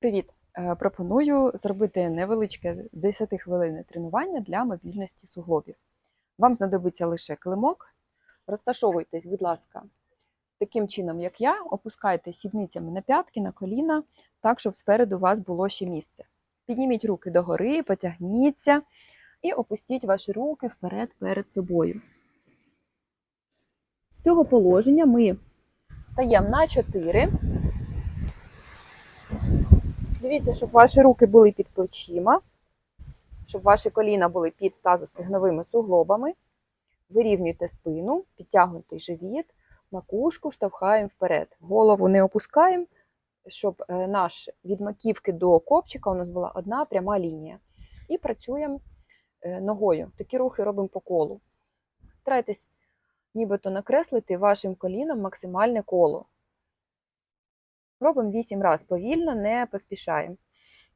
Привіт! Е, Пропоную зробити невеличке 10 хвилинне тренування для мобільності суглобів. Вам знадобиться лише килимок. Розташовуйтесь, будь ласка, таким чином, як я, опускайте сідницями на п'ятки, на коліна, так, щоб спереду вас було ще місце. Підніміть руки догори, потягніться і опустіть ваші руки вперед перед собою. З цього положення ми стаємо на 4. Дивіться, щоб ваші руки були під плечима, щоб ваші коліна були під тазостегновими суглобами. Вирівнюйте спину, підтягнутий живіт, макушку штовхаємо вперед. Голову не опускаємо, щоб е, наш від маківки до копчика у нас була одна пряма лінія. І працюємо е, ногою. Такі рухи робимо по колу. Старайтесь нібито накреслити вашим коліном максимальне коло. Робимо 8 разів повільно, не поспішаємо.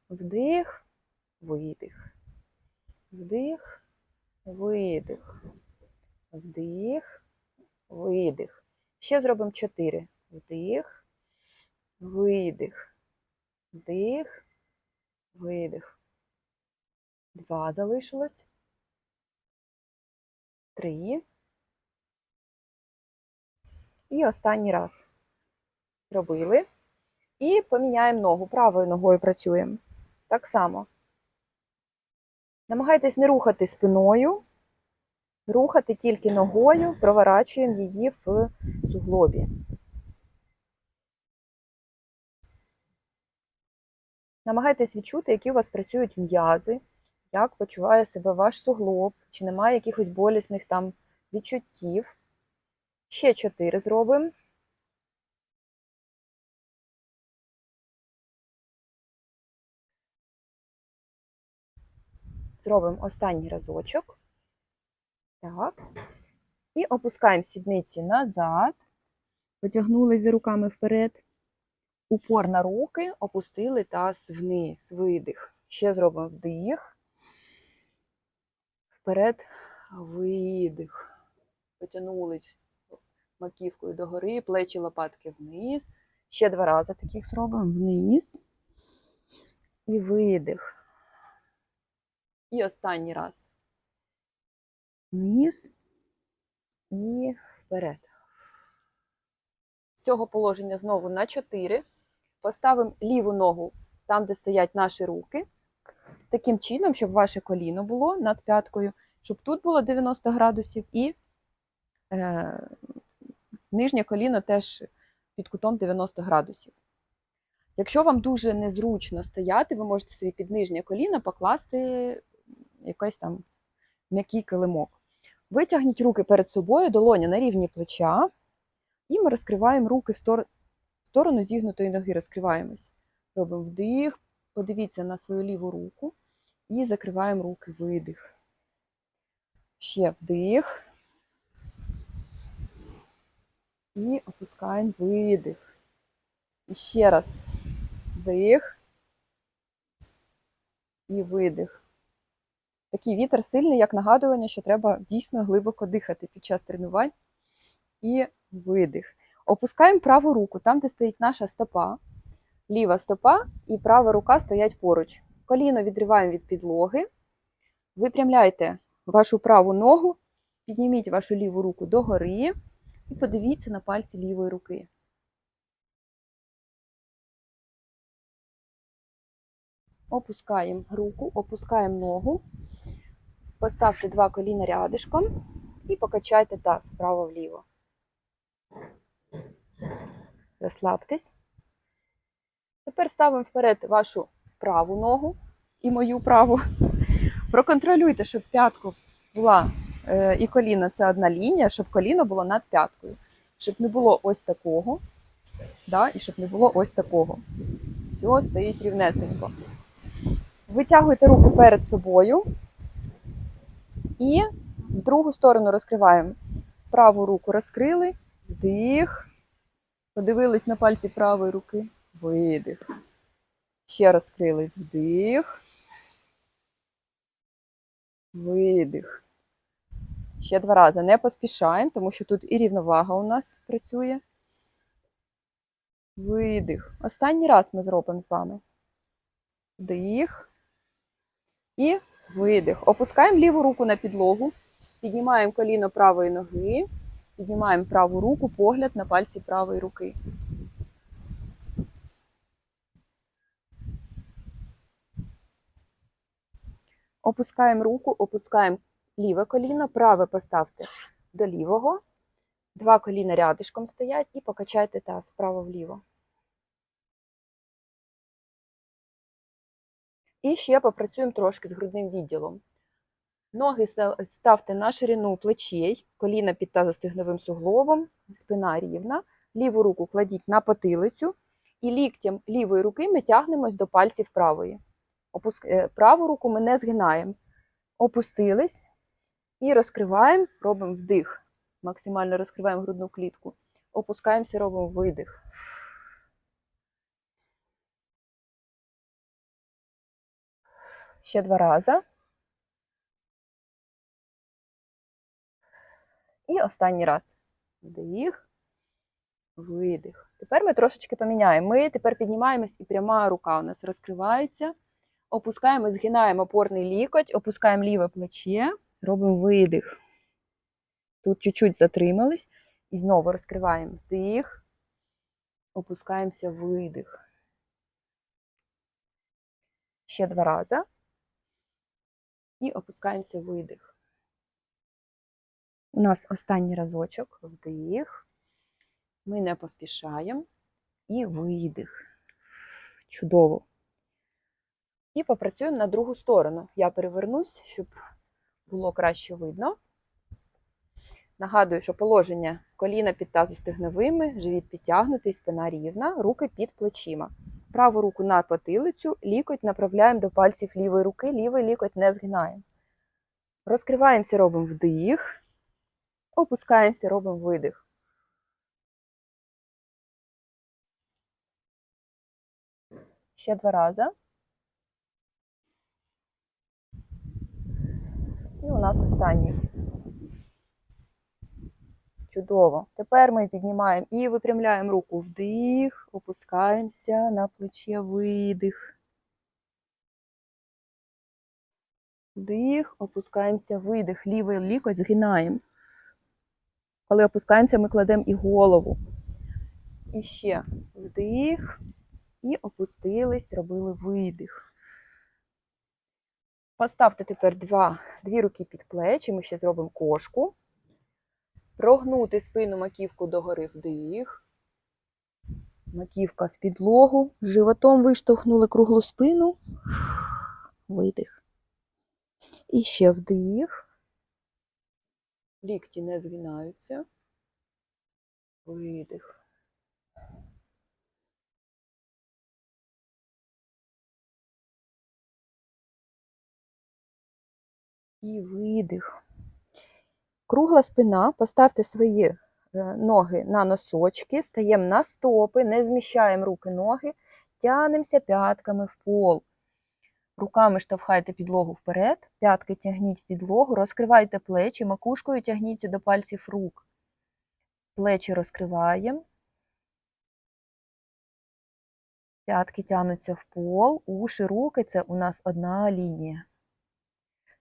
Вдих, видих. Вдих, видих. Вдих, видих. Ще зробимо 4. Вдих, видих. Вдих, видих. Два залишилось. Три. І останній раз. Робили. І поміняємо ногу. Правою ногою працюємо. Так само. Намагайтесь не рухати спиною, рухати тільки ногою, проворачуємо її в суглобі. Намагайтесь відчути, які у вас працюють м'язи, як почуває себе ваш суглоб, чи немає якихось болісних там відчуттів. Ще чотири зробимо. Зробимо останній разочок. Так. І опускаємо сідниці назад. Потягнулись за руками вперед. Упор на руки, опустили таз вниз, видих. Ще зробимо вдих. Вперед, видих. Потягнулись маківкою догори, плечі лопатки вниз. Ще два рази таких зробимо вниз. І видих. І останній раз. Вниз і вперед. З цього положення знову на 4. Поставимо ліву ногу там, де стоять наші руки. Таким чином, щоб ваше коліно було над п'яткою, щоб тут було 90 градусів, і е, нижнє коліно теж під кутом 90 градусів. Якщо вам дуже незручно стояти, ви можете собі під нижнє коліно покласти якийсь там м'який килимок. Витягніть руки перед собою, долоня на рівні плеча, і ми розкриваємо руки в стор- сторону зігнутої ноги, розкриваємось. Робимо вдих, подивіться на свою ліву руку і закриваємо руки, видих. Ще вдих. І опускаємо видих. І ще раз вдих і видих. Такий вітер сильний, як нагадування, що треба дійсно глибоко дихати під час тренувань. І видих. Опускаємо праву руку, там, де стоїть наша стопа, ліва стопа і права рука стоять поруч. Коліно відриваємо від підлоги. Випрямляйте вашу праву ногу, підніміть вашу ліву руку догори і подивіться на пальці лівої руки. Опускаємо руку, опускаємо ногу. Поставте два коліна рядишком і покачайте таз вправо-вліво. Розслабтесь. Тепер ставимо вперед вашу праву ногу і мою праву. Проконтролюйте, щоб п'ятку була е, і коліно це одна лінія, щоб коліно було над п'яткою. Щоб не було ось такого, да, і щоб не було ось такого. Все, стоїть рівнесенько. Витягуйте руку перед собою. І в другу сторону розкриваємо. Праву руку розкрили, вдих. Подивились на пальці правої руки, видих. Ще розкрились, вдих. Видих. Ще два рази. Не поспішаємо, тому що тут і рівновага у нас працює. Видих. Останній раз ми зробимо з вами. Вдих. І видих. Опускаємо ліву руку на підлогу. Піднімаємо коліно правої ноги. Піднімаємо праву руку, погляд на пальці правої руки. Опускаємо руку, опускаємо ліве коліно, праве поставте до лівого. Два коліна рядишком стоять і покачайте таз вправо-вліво. І ще попрацюємо трошки з грудним відділом. Ноги ставте на ширину плечей, коліна під тазостигновим суглобом, спина рівна. Ліву руку кладіть на потилицю і ліктям лівої руки ми тягнемось до пальців правої. Е, Праву руку ми не згинаємо. Опустились і розкриваємо, робимо вдих. Максимально розкриваємо грудну клітку. Опускаємося, робимо видих. Ще два рази. І останній раз. Вдих, видих. Тепер ми трошечки поміняємо. Ми тепер піднімаємось і пряма рука у нас розкривається. Опускаємо, згинаємо опорний лікоть, опускаємо ліве плече, робимо видих. Тут чуть-чуть затримались. І знову розкриваємо вдих, опускаємося видих. Ще два рази. І опускаємося видих. У нас останній разочок вдих. Ми не поспішаємо. І видих. Чудово. І попрацюємо на другу сторону. Я перевернусь, щоб було краще видно. Нагадую, що положення коліна під тазостигновими, живіт підтягнутий, спина рівна, руки під плечима. Праву руку на потилицю, лікоть направляємо до пальців лівої руки, лівий лікоть не згинаємо. Розкриваємося, робимо вдих, опускаємося, робимо видих. Ще два рази. І у нас останній. Чудово. Тепер ми піднімаємо і випрямляємо руку вдих, опускаємося на плече видих. Вдих, опускаємося, видих. Лівий лікоть згинаємо. Коли опускаємося, ми кладемо і голову. І ще вдих. І опустились, робили видих. Поставте тепер два, дві руки під плечі, ми ще зробимо кошку. Прогнути спину маківку догори вдих. Маківка в підлогу. Животом виштовхнули круглу спину. Видих. І ще вдих. Лікті не згинаються. Видих. І видих. Кругла спина, поставте свої е, ноги на носочки, стаємо на стопи, не зміщаємо руки, ноги, тянемося п'ятками в пол. Руками штовхайте підлогу вперед, п'ятки тягніть в підлогу, розкривайте плечі, макушкою тягніться до пальців рук. Плечі розкриваємо. П'ятки тягнуться в пол, уші, руки це у нас одна лінія.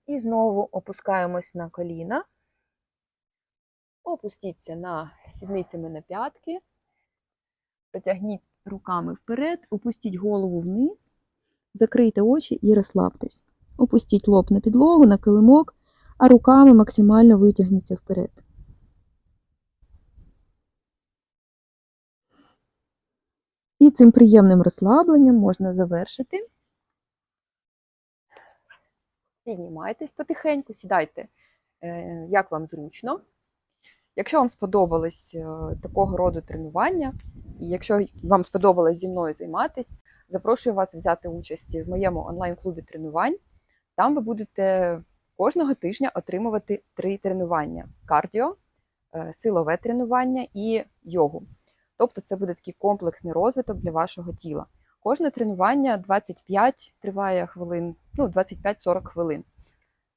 І знову опускаємось на коліна. Опустіться на сідницями на п'ятки, потягніть руками вперед, опустіть голову вниз, закрийте очі і розслабтесь. Опустіть лоб на підлогу, на килимок, а руками максимально витягніться вперед. І цим приємним розслабленням можна завершити. Піднімайтесь потихеньку, сідайте, е, як вам зручно. Якщо вам сподобались е, такого роду тренування, і якщо вам сподобалось зі мною займатися, запрошую вас взяти участь в моєму онлайн-клубі тренувань. Там ви будете кожного тижня отримувати три тренування: кардіо, е, силове тренування і йогу. Тобто це буде такий комплексний розвиток для вашого тіла. Кожне тренування 25 триває хвилин, ну 25-40 хвилин.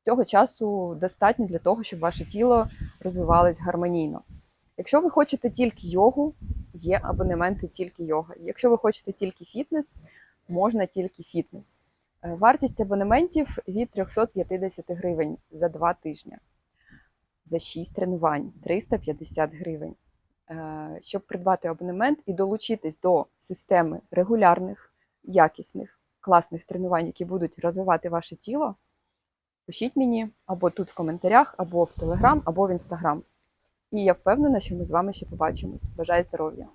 Цього часу достатньо для того, щоб ваше тіло розвивалось гармонійно. Якщо ви хочете тільки йогу, є абонементи тільки йога. Якщо ви хочете тільки фітнес, можна тільки фітнес. Е, Вартість абонементів від 350 гривень за 2 тижні. За 6 тренувань 350 гривень. Е, Щоб придбати абонемент і долучитись до системи регулярних, якісних, класних тренувань, які будуть розвивати ваше тіло, пишіть мені або тут в коментарях, або в Телеграм, або в Інстаграм. І я впевнена, що ми з вами ще побачимось. Бажаю здоров'я!